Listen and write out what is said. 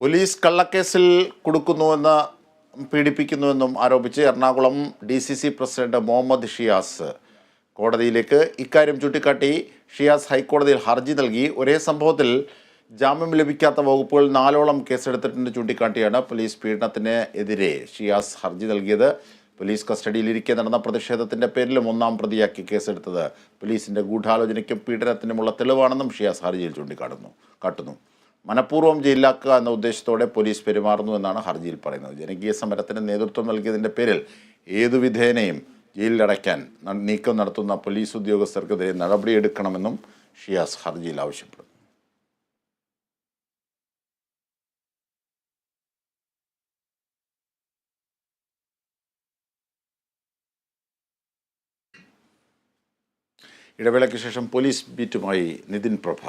Police കള്ളക്കേസിൽ കൊടുക്കുന്നുവെന്ന് പീഡിപ്പിക്കുന്നുവെന്നും ആരോപിച്ച് Ernakulam D C C president Muhammad Shiyas കോടതിയിലേക്ക് ഇക്കാര്യം ചൂണ്ടിക്കാട്ടി ഷിയാസ് ഹൈക്കോടതിയിൽ ഹർജി നൽകി. ഒരേ സംഭവത്തിൽ ജാമ്യം ലഭിക്കാത്ത വകുപ്പുകൾ നാലോളം കേസെടുത്തിട്ടുണ്ട് ചൂണ്ടിക്കാട്ടിയാണ് പോലീസ് പീഡനത്തിനെതിരെ ഷിയാസ് ഹർജി നൽകിയത്. പോലീസ് കസ്റ്റഡിയിലിരിക്കെ നടന്ന പ്രതിഷേധത്തിന്റെ പേരിലും ഒന്നാം പ്രതിയാക്കി കേസെടുത്തത്. പോലീസിന്റെ ഗൂഢാലോചനയ്ക്കും പീഡനത്തിനുമുള്ള തെളിവാണെന്നും ഷിയാസ് ഹർജിയിൽ ചൂണ്ടിക്കാട്ടുന്നു. കാട്ടുന്നു. മനഃപൂർവം ജയിലിലാക്കുക എന്ന ഉദ്ദേശത്തോടെ പോലീസ് പെരുമാറുന്നു എന്നാണ് ഹർജിയിൽ പറയുന്നത്. ജനകീയ സമരത്തിന് നേതൃത്വം നൽകിയതിന്റെ പേരിൽ ഏതു വിധേനയും ജയിലിലടയ്ക്കാൻ നീക്കം നടത്തുന്ന പോലീസ് ഉദ്യോഗസ്ഥർക്കെതിരെ നടപടിയെടുക്കണമെന്നും ഷിയാസ് ഹർജിയിൽ ആവശ്യപ്പെടുന്നു ഇടവേളയ്ക്ക് ശേഷം പോലീസ് ബീറ്റുമായി നിതിൻ പ്രഭ